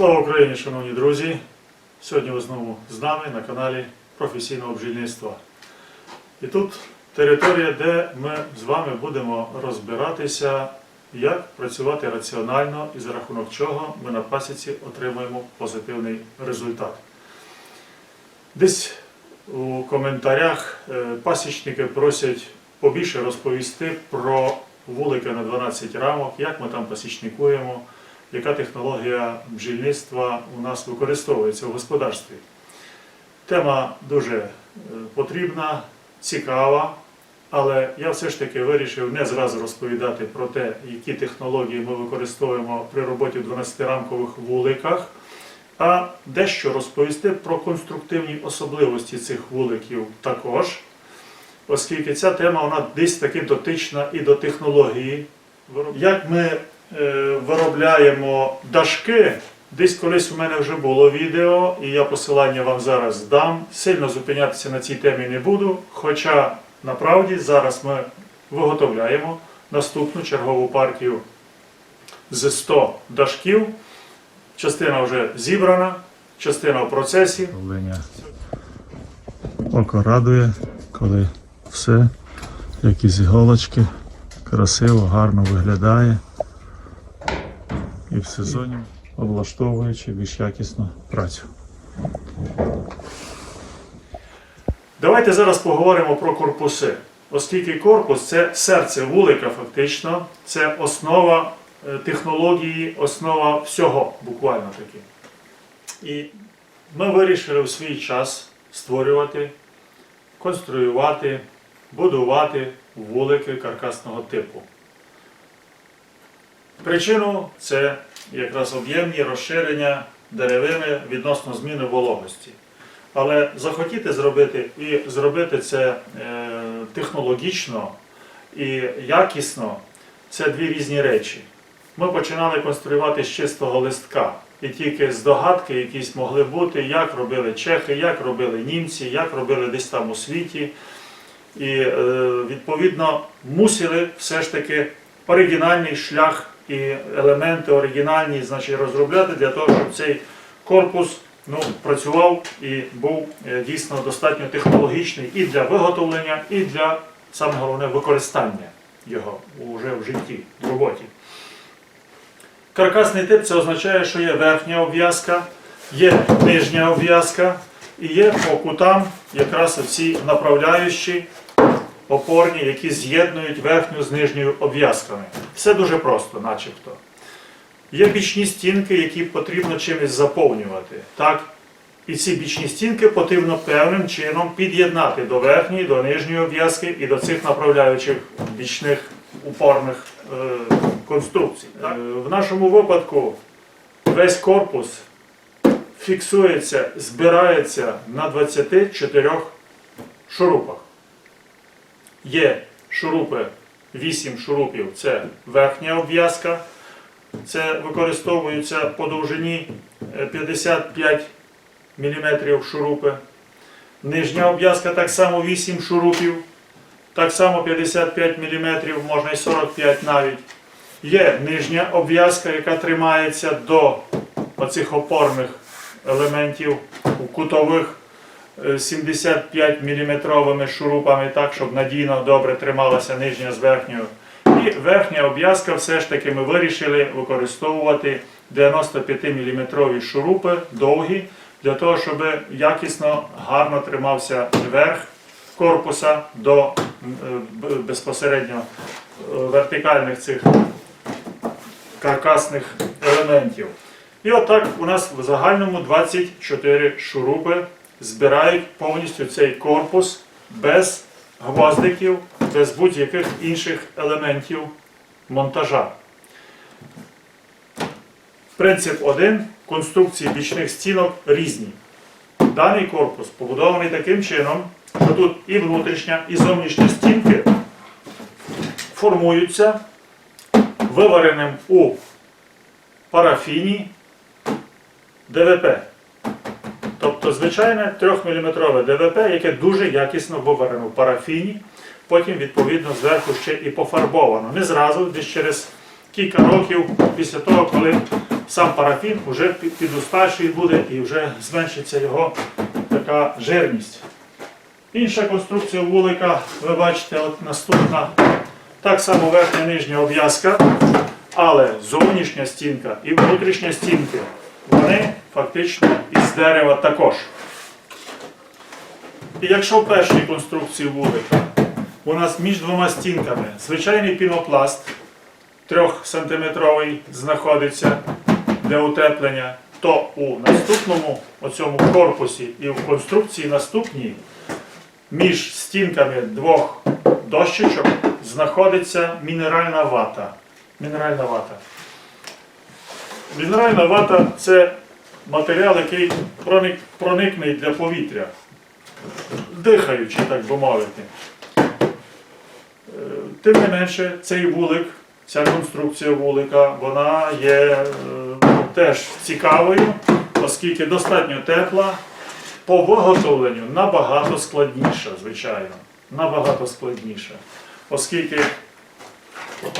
Слава Україні, шановні друзі! Сьогодні ви знову з нами на каналі професійного бджільництва. І тут територія, де ми з вами будемо розбиратися, як працювати раціонально і за рахунок чого ми на пасіці отримуємо позитивний результат. Десь у коментарях е, пасічники просять побільше розповісти про вулики на 12 рамок, як ми там пасічникуємо, яка технологія бджільництва у нас використовується в господарстві. Тема дуже е, потрібна, цікава, але я все ж таки вирішив не зразу розповідати про те, які технології ми використовуємо при роботі в 12-рамкових вуликах, а дещо розповісти про конструктивні особливості цих вуликів також, оскільки ця тема вона десь таки дотична і до технології. Як ми виробляємо дашки, десь колись у мене вже було відео, і я посилання вам зараз дам. Сильно зупинятися на цій темі не буду, хоча направді зараз ми виготовляємо наступну чергову партію з 100 дашків. Частина вже зібрана, частина в процесі. Око радує, коли все, як із іголочки, красиво, гарно виглядає. І в сезоні облаштовуючи більш якісну працю. Давайте зараз поговоримо про корпуси. Оскільки корпус це серце вулика, фактично, це основа е, технології, основа всього буквально таки. І ми вирішили в свій час створювати, конструювати, будувати вулики каркасного типу. Причину це якраз об'ємні розширення деревини відносно зміни вологості. Але захотіти зробити і зробити це е, технологічно і якісно це дві різні речі. Ми починали конструювати з чистого листка. І тільки здогадки якісь могли бути, як робили чехи, як робили німці, як робили десь там у світі. І е, відповідно мусили все ж таки оригінальний шлях і елементи оригінальні значить, розробляти для того, щоб цей корпус ну, працював і був е, дійсно достатньо технологічний і для виготовлення, і для саме головне використання його уже в житті, в роботі. Каркасний тип це означає, що є верхня обв'язка, є нижня обв'язка і є по кутам якраз ці направляючі опорні, які з'єднують верхню з нижньою обв'язками. Все дуже просто, начебто. Є бічні стінки, які потрібно чимось заповнювати. Так? І ці бічні стінки потрібно певним чином під'єднати до верхньої, до нижньої обв'язки і до цих направляючих бічних упорних е, конструкцій. Так? Е, В нашому випадку весь корпус фіксується, збирається на 24 шурупах. Є шурупи, 8 шурупів це верхня обв'язка. Це використовуються по довжині е, 55 мм шурупи. Нижня обв'язка так само 8 шурупів. Так само 55 мм, можна і 45 навіть. Є нижня обв'язка, яка тримається до оцих опорних елементів кутових е, 75 мм шурупами, так, щоб надійно добре трималася нижня з верхньою. І верхня обв'язка все ж таки ми вирішили використовувати 95 мм шурупи довгі, для того, щоб якісно, гарно тримався верх корпуса до е, безпосередньо е, вертикальних цих каркасних елементів. І отак у нас в загальному 24 шурупи збирають повністю цей корпус без гвоздиків, без будь-яких інших елементів монтажа. Принцип один. Конструкції бічних стінок різні. Даний корпус побудований таким чином, що тут і внутрішня, і зовнішня стінки формуються вивареним у парафіні ДВП. Тобто звичайне 3-мм ДВП, яке дуже якісно виварено в парафіні, потім, відповідно, зверху ще і пофарбовано. Не зразу, десь через кілька років після того, коли сам парафін вже пі- підусташий буде і вже зменшиться його така жирність. Інша конструкція вулика, ви бачите, от наступна. Так само верхня нижня обв'язка, але зовнішня стінка і внутрішня стінки, вони фактично із дерева також. І якщо в першій конструкції вулика у нас між двома стінками звичайний пінопласт 3-сантиметровий знаходиться для утеплення, то у наступному оцьому корпусі і в конструкції наступній між стінками двох дощечок знаходиться мінеральна вата. Мінеральна вата. Мінеральна вата це матеріал, який проник, проникний для повітря, дихаючий, так би мовити. Е, Тим не менше, цей вулик, ця конструкція вулика, вона є е, теж цікавою, оскільки достатньо тепла, по виготовленню набагато складніша, звичайно. Набагато складніша. Оскільки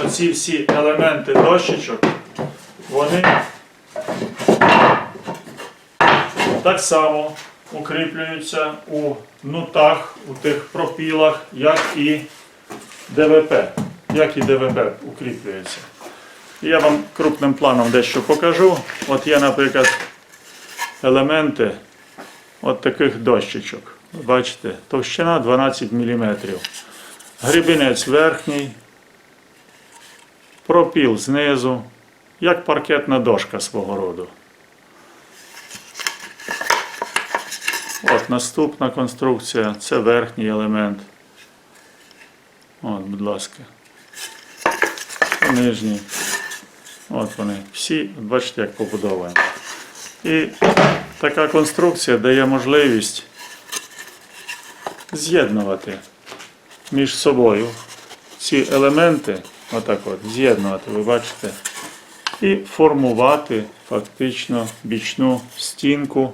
оці всі елементи дощечок, вони так само укріплюються у нутах, у тих пропілах, як і ДВП. Як і ДВП укріплюється. Я вам крупним планом дещо покажу. От є, наприклад, елементи от таких дощечок. Бачите, товщина 12 мм. Грібінець верхній, пропіл знизу, як паркетна дошка свого роду. От наступна конструкція це верхній елемент. От, будь ласка. Нижній. От вони всі, бачите, як побудовані. І така конструкція дає можливість з'єднувати між собою ці елементи, отак от, з'єднувати, ви бачите, і формувати фактично бічну стінку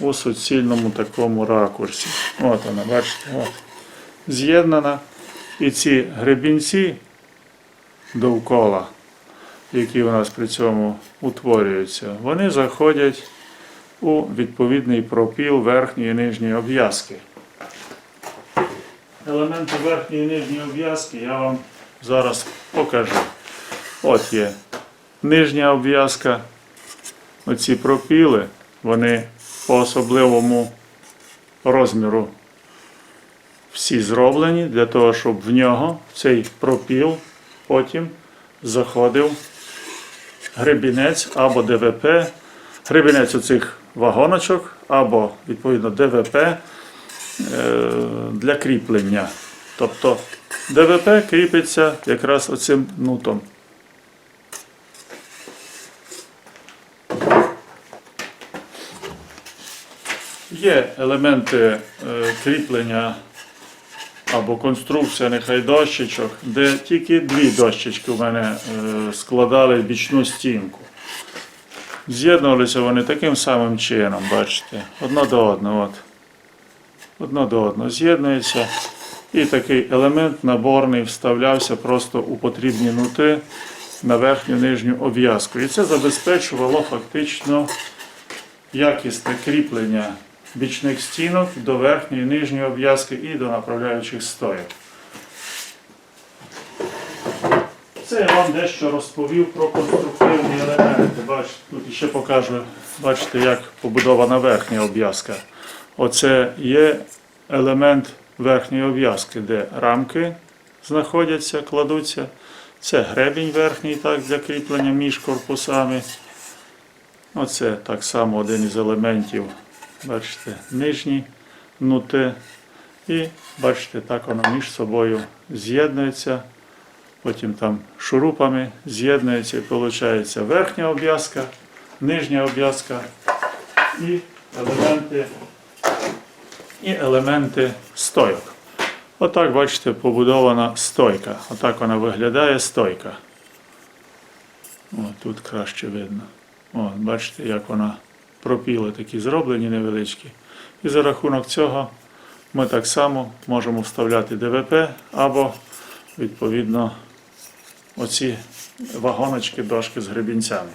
у суцільному такому ракурсі. От вона, бачите, от. З'єднана. І ці гребінці довкола, які у нас при цьому утворюються, вони заходять у відповідний пропіл верхньої і нижньої обв'язки. Елементи верхньої і нижньої обв'язки я вам зараз покажу. От є нижня обв'язка. Оці пропіли, вони по особливому розміру всі зроблені для того, щоб в нього цей пропіл потім заходив гребінець або ДВП, гребінець оцих вагоночок або відповідно ДВП е, для кріплення. Тобто ДВП кріпиться якраз оцим нутом. Є елементи е, кріплення або конструкція нехай дощечок, де тільки дві дощечки у мене е, складали бічну стінку. З'єднувалися вони таким самим чином, бачите, одно до одного. От. Одно до одного з'єднується. І такий елемент наборний вставлявся просто у потрібні нути на верхню нижню обв'язку. І це забезпечувало фактично якісне кріплення бічних стінок до верхньої і нижньої обв'язки і до направляючих стоїк. Це я вам дещо розповів про конструктивні елементи. Бачите, тут ще покажу, бачите, як побудована верхня обв'язка. Оце є елемент верхньої обв'язки, де рамки знаходяться, кладуться. Це гребінь верхній так, для кріплення між корпусами. Оце так само один із елементів. Бачите, нижні нути. І бачите, так воно між собою з'єднується. Потім там шурупами з'єднується і виходить верхня обв'язка, нижня обв'язка і елементи, і елементи стойок. Отак, бачите, побудована стойка. Отак вона виглядає стойка. О, тут краще видно. О, бачите, як вона пропіли такі зроблені невеличкі. І за рахунок цього ми так само можемо вставляти ДВП або відповідно оці вагоночки, дошки з гребінцями.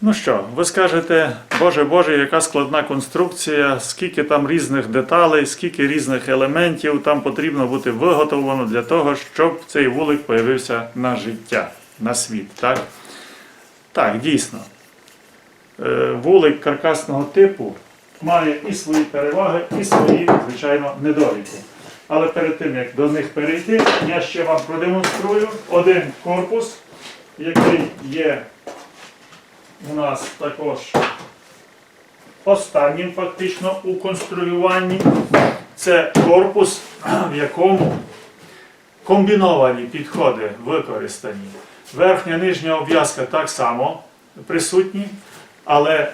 Ну що, ви скажете, Боже Боже, яка складна конструкція, скільки там різних деталей, скільки різних елементів там потрібно бути виготовлено для того, щоб цей вулик появився на життя, на світ. Так, так дійсно. Е, Вулик каркасного типу має і свої переваги, і свої, звичайно, недоліки. Але перед тим, як до них перейти, я ще вам продемонструю один корпус, який є у нас також останнім фактично у конструюванні. Це корпус, в якому комбіновані підходи використані. Верхня нижня обв'язка так само присутні, але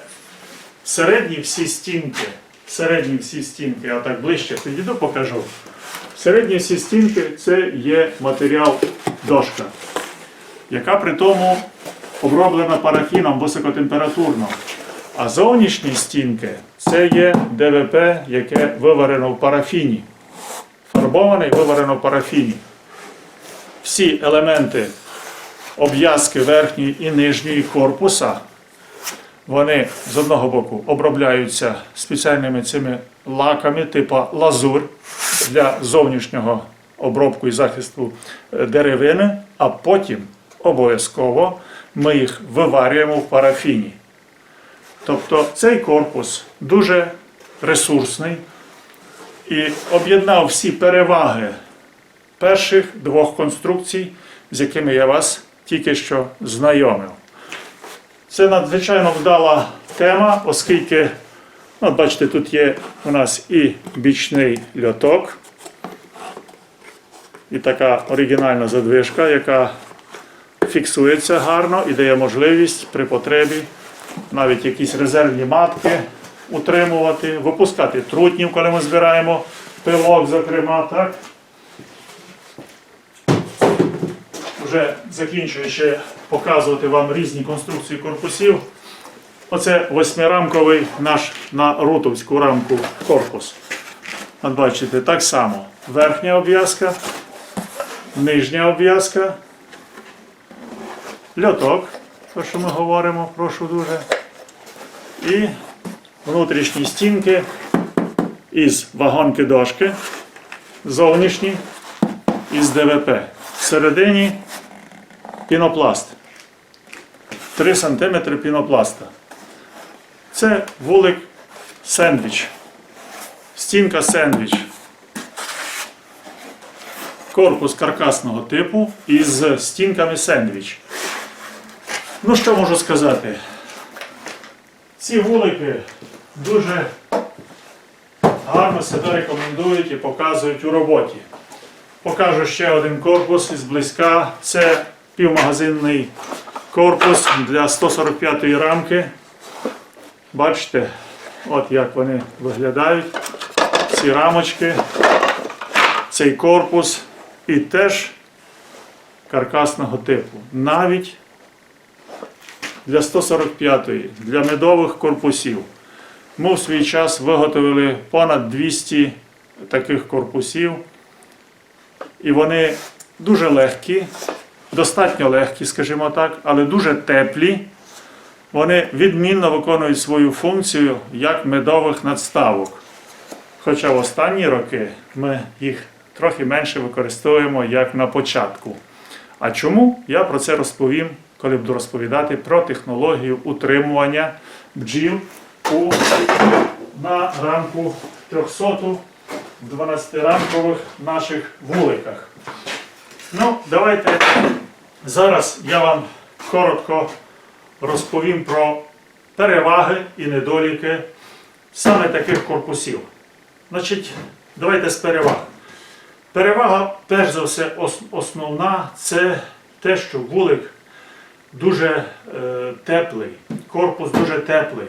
середні всі стінки, середні всі стінки, я так ближче підійду, покажу. Середні всі стінки це є матеріал дошка, яка при тому оброблена парафіном високотемпературно. А зовнішні стінки це є ДВП, яке виварено в парафіні. Фарбоване виварено в парафіні. Всі елементи обв'язки верхньої і нижньої корпуса, вони з одного боку обробляються спеціальними цими лаками, типу лазур для зовнішнього обробку і захисту е, деревини, а потім обов'язково ми їх виварюємо в парафіні. Тобто цей корпус дуже ресурсний і об'єднав всі переваги перших двох конструкцій, з якими я вас тільки що знайомив. Це надзвичайно вдала тема, оскільки, ну, от бачите, тут є у нас і бічний льоток, і така оригінальна задвижка, яка фіксується гарно і дає можливість при потребі навіть якісь резервні матки утримувати, випускати трутнів, коли ми збираємо пилок, зокрема, так. Вже закінчуючи показувати вам різні конструкції корпусів. Оце восьмирамковий наш на рутовську рамку корпус. От бачите, так само верхня обв'язка, нижня обв'язка, льоток, то що ми говоримо, прошу дуже. І внутрішні стінки із вагонки дошки, зовнішні із ДВП. Всередині пінопласт. 3 см пінопласта. Це вулик сендвіч. Стінка сендвіч. Корпус каркасного типу із стінками сендвіч. Ну, що можу сказати? Ці вулики дуже гарно себе рекомендують і показують у роботі. Покажу ще один корпус із близька. Це півмагазинний корпус для 145-ї рамки. Бачите, от як вони виглядають. Ці рамочки, цей корпус і теж каркасного типу. Навіть для 145-ї, для медових корпусів. Ми в свій час виготовили понад 200 таких корпусів. І вони дуже легкі, достатньо легкі, скажімо так, але дуже теплі. Вони відмінно виконують свою функцію як медових надставок. Хоча в останні роки ми їх трохи менше використовуємо як на початку. А чому? Я про це розповім, коли буду розповідати про технологію утримування бджіл у, на рамку 300 в 12-рамкових наших вуликах. Ну, давайте зараз я вам коротко розповім про переваги і недоліки саме таких корпусів. Значить, давайте з переваг. Перевага, перш за все, основна це те, що вулик дуже е, теплий, корпус дуже теплий.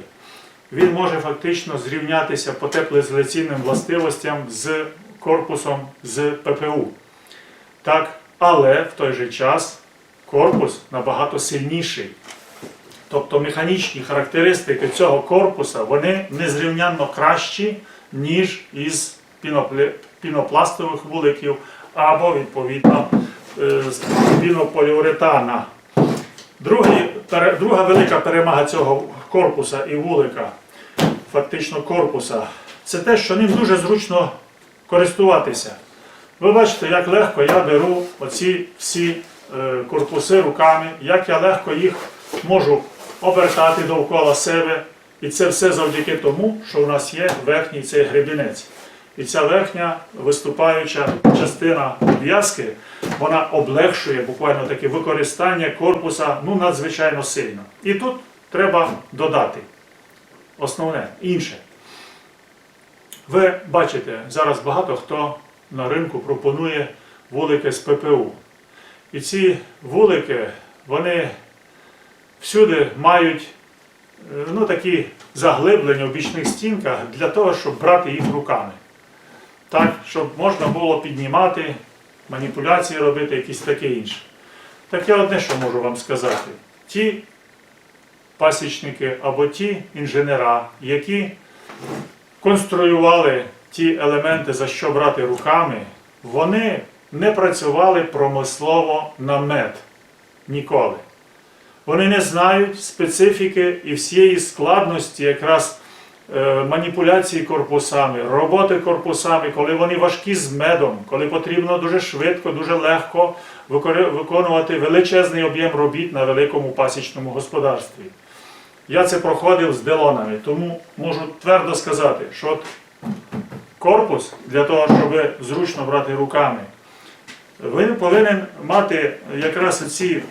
Він може фактично зрівнятися по теплоізоляційним властивостям з корпусом з ППУ. Так, але в той же час корпус набагато сильніший. Тобто механічні характеристики цього корпуса вони незрівнянно кращі, ніж із пінопластових вуликів або, відповідно, е, з пінополіуретана. Другий, друга велика перемога цього корпуса і вулика, фактично корпуса, це те, що ним дуже зручно користуватися. Ви бачите, як легко я беру оці всі е, корпуси руками, як я легко їх можу обертати довкола себе. І це все завдяки тому, що у нас є верхній цей гребінець. І ця верхня виступаюча частина в'язки, вона облегшує буквально таке використання корпуса ну, надзвичайно сильно. І тут треба додати основне, інше. Ви бачите, зараз багато хто на ринку пропонує вулики з ППУ. І ці вулики, вони всюди мають е, ну, такі заглиблення в бічних стінках для того, щоб брати їх руками. Так, щоб можна було піднімати, маніпуляції робити, якісь таке інше. Так я одне, що можу вам сказати. Ті пасічники або ті інженера, які конструювали ті елементи, за що брати руками, вони не працювали промислово на мед ніколи. Вони не знають специфіки і всієї складності якраз е, маніпуляції корпусами, роботи корпусами, коли вони важкі з медом, коли потрібно дуже швидко, дуже легко виконувати величезний об'єм робіт на великому пасічному господарстві. Я це проходив з делонами, тому можу твердо сказати, що корпус для того, щоб зручно брати руками, він повинен мати якраз ці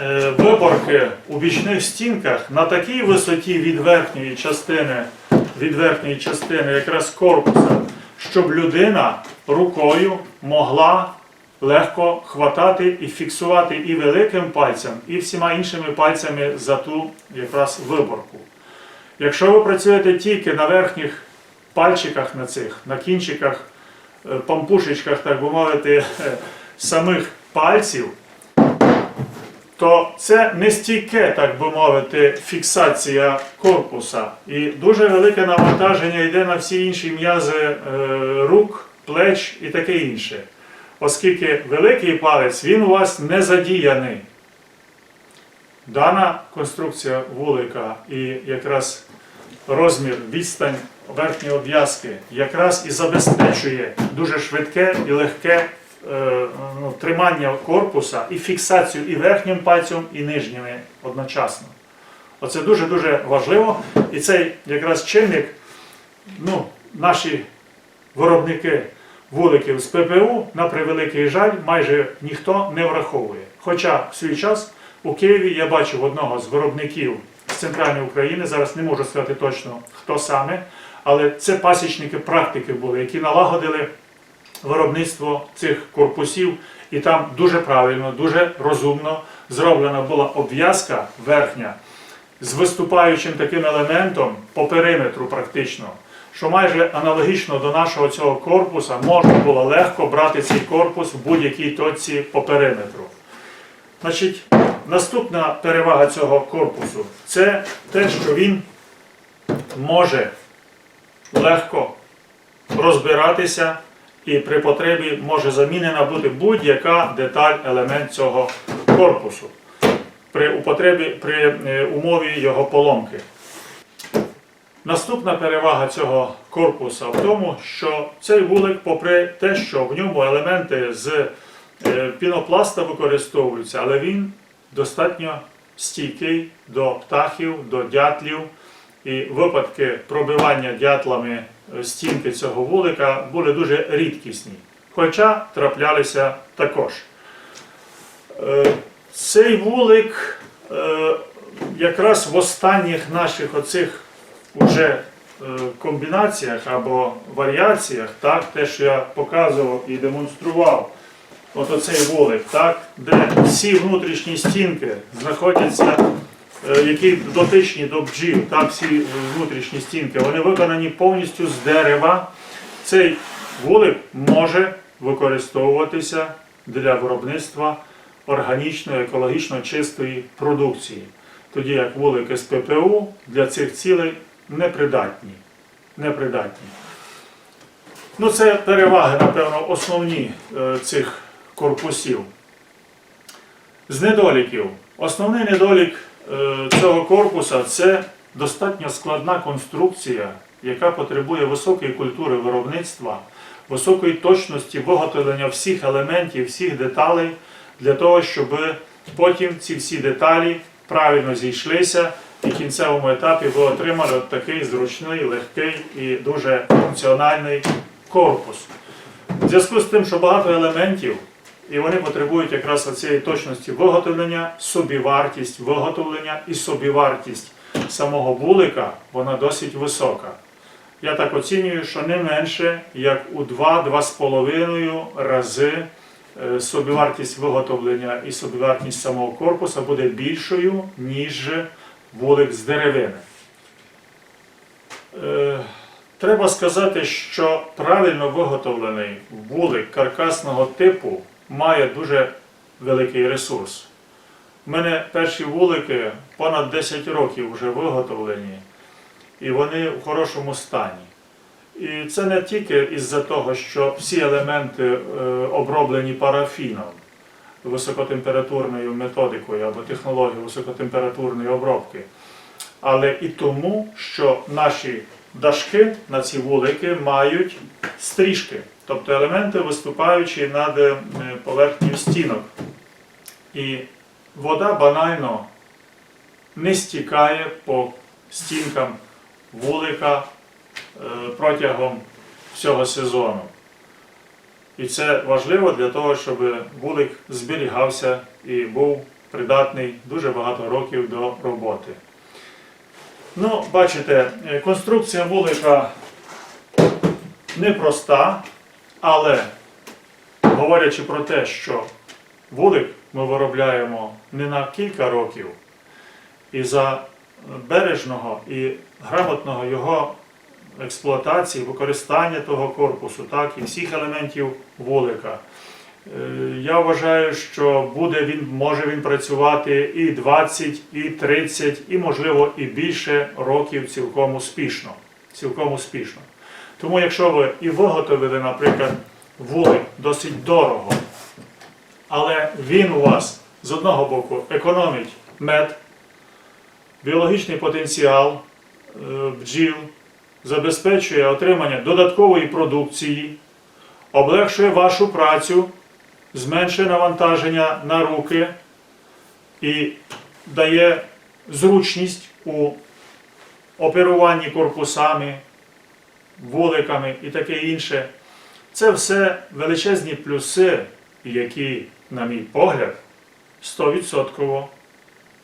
е, виборки у бічних стінках на такій висоті від верхньої частини, від верхньої частини якраз корпуса, щоб людина рукою могла легко хватати і фіксувати і великим пальцем, і всіма іншими пальцями за ту якраз виборку. Якщо ви працюєте тільки на верхніх пальчиках на цих, на кінчиках, е, пампушечках, так би мовити, е, самих пальців, то це не стійке, так би мовити, фіксація корпуса. І дуже велике навантаження йде на всі інші м'язи е, рук, плеч і таке інше. Оскільки великий палець він у вас не задіяний. Дана конструкція вулика і якраз розмір, відстань верхньої обв'язки якраз і забезпечує дуже швидке і легке е, ну, тримання корпуса і фіксацію і верхнім пальцем, і нижніми одночасно. Оце дуже-дуже важливо. І цей якраз чинник, ну, наші виробники вуликів з ППУ, на превеликий жаль, майже ніхто не враховує. Хоча в свій час у Києві я бачив одного з виробників з центральної України, зараз не можу сказати точно хто саме, але це пасічники практики були, які налагодили виробництво цих корпусів, і там дуже правильно, дуже розумно зроблена була обв'язка верхня з виступаючим таким елементом по периметру практично, що майже аналогічно до нашого цього корпуса можна було легко брати цей корпус в будь-якій точці по периметру. Значить, наступна перевага цього корпусу це те, що він може легко розбиратися і при потребі може замінена бути будь-яка деталь, елемент цього корпусу при употребі при е, умові його поломки. Наступна перевага цього корпуса в тому, що цей вулик, попри те, що в ньому елементи з е, пінопласта використовуються, але він достатньо стійкий до птахів, до дятлів. І випадки пробивання дятлами е, стінки цього вулика були дуже рідкісні, хоча траплялися також. Е, Цей вулик е, якраз в останніх наших оцих уже комбінаціях або варіаціях, так, те, що я показував і демонстрував, от оцей вулик, так, де всі внутрішні стінки знаходяться, які дотичні до бджіл, так, всі е, внутрішні стінки, вони виконані повністю з дерева. Цей вулик може використовуватися для виробництва органічної, екологічно чистої продукції. Тоді як вулики з ППУ для цих цілей непридатні. непридатні. Ну, це переваги, напевно, основні е, цих корпусів. З недоліків. Основний недолік е, цього корпуса це достатньо складна конструкція, яка потребує високої культури виробництва, високої точності виготовлення всіх елементів, всіх деталей, для того, щоб потім ці всі деталі правильно зійшлися і в кінцевому етапі ви отримали от такий зручний, легкий і дуже функціональний корпус. В зв'язку з тим, що багато елементів, і вони потребують якраз цієї точності виготовлення, собівартість виготовлення і собівартість самого вулика, вона досить висока. Я так оцінюю, що не менше як у 2-2,5 рази е, собівартість виготовлення і собівартість самого корпуса буде більшою, ніж вулик з деревини. Е, Треба сказати, що правильно виготовлений вулик каркасного типу має дуже великий ресурс. У мене перші вулики понад 10 років вже виготовлені, і вони в хорошому стані. І це не тільки із-за того, що всі елементи е, оброблені парафіном, високотемпературною методикою або технологією високотемпературної обробки, але і тому, що наші дашки на ці вулики мають стрижки, тобто елементи виступаючі над е, поверхнею стінок. І вода банально не стікає по стінкам вулика е, протягом всього сезону. І це важливо для того, щоб вулик зберігався і був придатний дуже багато років до роботи. Ну, бачите, е, конструкція вулика непроста, але говорячи про те, що вулик ми виробляємо не на кілька років, і за бережного і грамотного його експлуатації, використання того корпусу, так, і всіх елементів вулика. Е, Я вважаю, що буде він, може він працювати і 20, і 30, і можливо і більше років цілком успішно. Цілком успішно. Тому якщо ви і виготовили, наприклад, вулик досить дорого, але він у вас з одного боку економить мед, біологічний потенціал е, бджіл, забезпечує отримання додаткової продукції, облегшує вашу працю, зменшує навантаження на руки і дає зручність у оперуванні корпусами, вуликами і таке інше. Це все величезні плюси, які, на мій погляд, 100%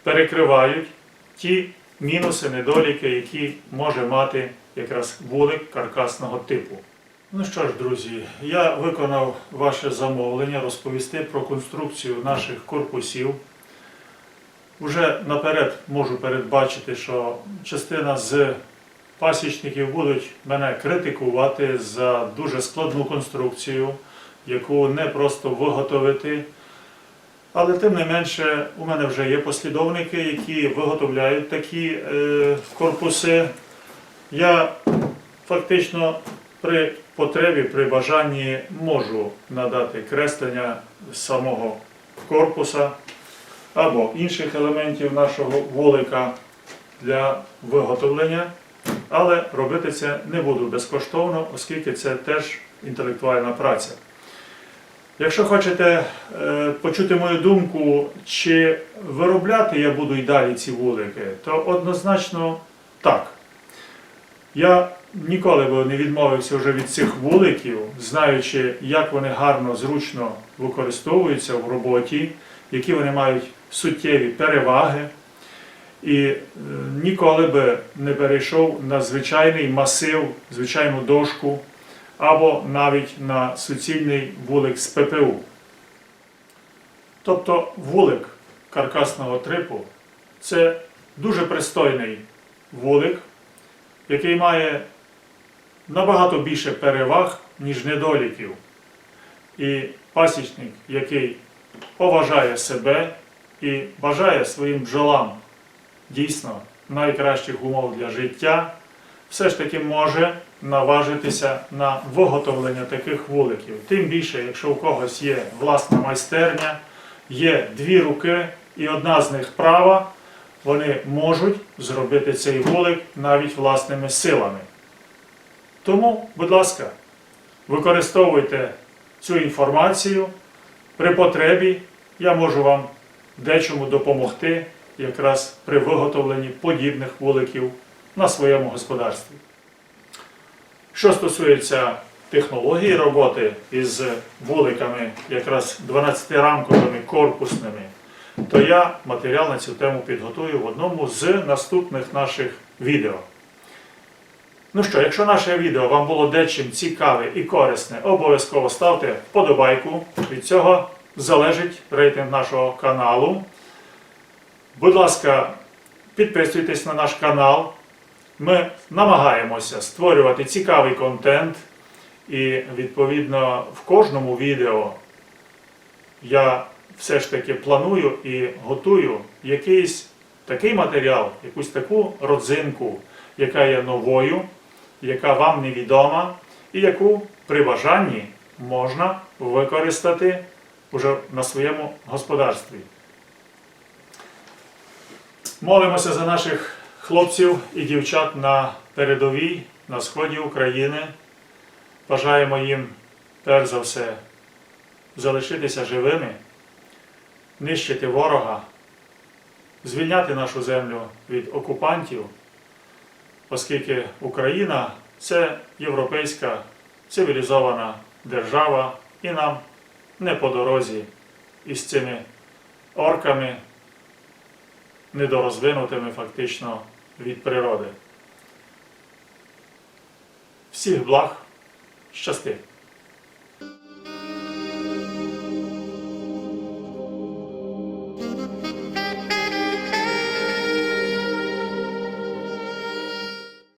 перекривають ті мінуси, недоліки, які може мати якраз вулик каркасного типу. Ну що ж, друзі, я виконав ваше замовлення розповісти про конструкцію наших корпусів. Уже наперед можу передбачити, що частина з пасічників будуть мене критикувати за дуже складну конструкцію, яку не просто виготовити. Але тим не менше, у мене вже є послідовники, які виготовляють такі е, корпуси. Я фактично при потребі, при бажанні можу надати креслення самого корпуса або інших елементів нашого вулика для виготовлення, але робити це не буду безкоштовно, оскільки це теж інтелектуальна праця. Якщо хочете е, почути мою думку, чи виробляти я буду й далі ці вулики, то однозначно так. Я ніколи би не відмовився вже від цих вуликів, знаючи, як вони гарно, зручно використовуються в роботі, які вони мають суттєві переваги. І е, ніколи би не перейшов на звичайний масив, звичайну дошку або навіть на суцільний вулик з ППУ. Тобто вулик каркасного трипу це дуже пристойний вулик, який має набагато більше переваг, ніж недоліків. І пасічник, який поважає себе і бажає своїм бджолам дійсно найкращих умов для життя, все ж таки може наважитися на виготовлення таких вуликів. Тим більше, якщо у когось є власна майстерня, є дві руки, і одна з них права, вони можуть зробити цей вулик навіть власними силами. Тому, будь ласка, використовуйте цю інформацію. При потребі я можу вам дечому допомогти якраз при виготовленні подібних вуликів на своєму господарстві. Що стосується технології роботи із вуликами, якраз 12-рамковими корпусними, то я матеріал на цю тему підготую в одному з наступних наших відео. Ну що, якщо наше відео вам було дечим цікаве і корисне, обов'язково ставте вподобайку. Від цього залежить рейтинг нашого каналу. Будь ласка, підписуйтесь на наш канал. Ми намагаємося створювати цікавий контент. І відповідно в кожному відео я все ж таки планую і готую якийсь такий матеріал, якусь таку родзинку, яка є новою, яка вам невідома, і яку при бажанні можна використати уже на своєму господарстві. Молимося за наших хлопців і дівчат на передовій, на сході України. Бажаємо їм, перш за все, залишитися живими, нищити ворога, звільняти нашу землю від окупантів, оскільки Україна це європейська цивілізована держава, і нам не по дорозі із цими орками, недорозвинутими фактично від природи. Всіх благ! Щасти!